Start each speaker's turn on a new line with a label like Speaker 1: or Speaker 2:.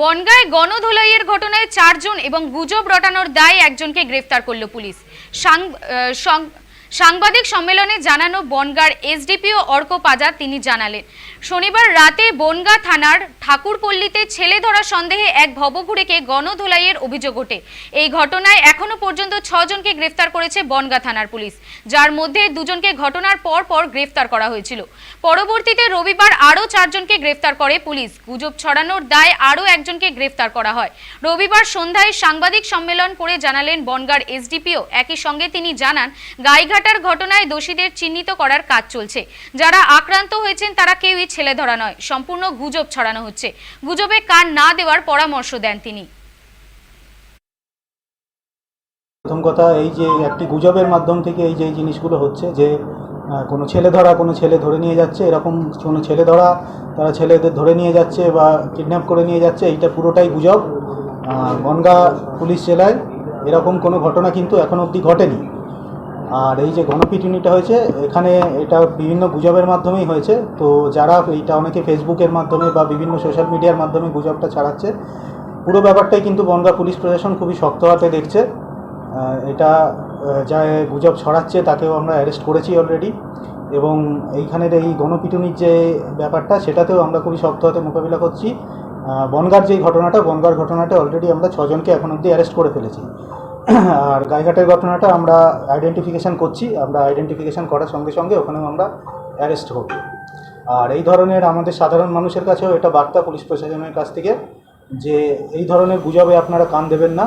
Speaker 1: বনগাঁয় গণধোলাইয়ের ঘটনায় চারজন এবং গুজব রটানোর দায়ে একজনকে গ্রেফতার করল পুলিশ। সাংবাদিক সম্মেলনে জানানো বনগাঁর এসডিপিও অর্ক পাজা তিনি জানালেন, শনিবার রাতে বনগাঁ থানার ঠাকুরপল্লীতে ছেলে ধরা সন্দেহে এক ভবঘুরেকে গণধোলাইয়ের অভিযোগ ওঠে। এই ঘটনায় এখনও পর্যন্ত ছজনকে গ্রেফতার করেছে বনগাঁ থানার পুলিশ। যার মধ্যে দুজনকে ঘটনার পর পর গ্রেফতার করা হয়েছিল। পরবর্তীতে রবিবার আরও চারজনকে গ্রেফতার করে পুলিশ। গুজব ছড়ানোর দায় আরও একজনকে গ্রেফতার করা হয়। রবিবার সন্ধ্যায় সাংবাদিক সম্মেলন করে জানালেন বনগাঁর এসডিপিও। একই সঙ্গে তিনি জানান গাইঘাটার ঘটনায় দোষীদের চিহ্নিত করার কাজ চলছে। যারা আক্রান্ত হয়েছেন, তারা কেউই ছেলে ধরা নয়, সম্পূর্ণ গুজব ছড়ানো হচ্ছে। গুজবে কান না দেওয়ার পরামর্শ দেন তিনি।
Speaker 2: প্রথম কথা, এই যে একটি গুজবের মাধ্যম থেকে এই যে জিনিসগুলো হচ্ছে যে কোনো ছেলে ধরা, কোনো ছেলে ধরে নিয়ে যাচ্ছে, এরকম কোনো ছেলে ধরা, তারা ছেলেদের ধরে নিয়ে যাচ্ছে বা কিডন্যাপ করে নিয়ে যাচ্ছে, এইটা পুরোটাই গুজব। বনগাঁ পুলিশ জেলায় এরকম কোনো ঘটনা কিন্তু এখন অবধি ঘটেনি। আর এই যে গণপিটুনিটা হয়েছে, এখানে এটা বিভিন্ন গুজবের মাধ্যমেই হয়েছে। তো যারা এইটা অনেকে ফেসবুকের মাধ্যমে বা বিভিন্ন সোশ্যাল মিডিয়ার মাধ্যমে গুজবটা ছাড়াচ্ছে, পুরো ব্যাপারটাই কিন্তু বনগাঁ পুলিশ প্রশাসন খুবই শক্ত হাতে দেখছে। এটা যা গুজব ছড়াচ্ছে তাকেও আমরা অ্যারেস্ট করেছি অলরেডি এবং এইখানের এই গণপিটুনির যে ব্যাপারটা, সেটাতেও আমরা খুবই শক্ত হাতে মোকাবিলা করছি। বনগাঁর যেই ঘটনাটা, বনগাঁর ঘটনাটা অলরেডি আমরা ছজনকে এখন অবধি অ্যারেস্ট করে ফেলেছি। আর গাইঘাটের ঘটনাটা আমরা আইডেন্টিফিকেশান করছি, আমরা আইডেন্টিফিকেশান করার সঙ্গে সঙ্গে ওখানেও আমরা অ্যারেস্ট করব। আর এই ধরনের আমাদের সাধারণ মানুষের কাছেও এটা বার্তা পুলিশ প্রশাসনের কাছ থেকে যে এই ধরনের গুজবে আপনারা কান দেবেন না।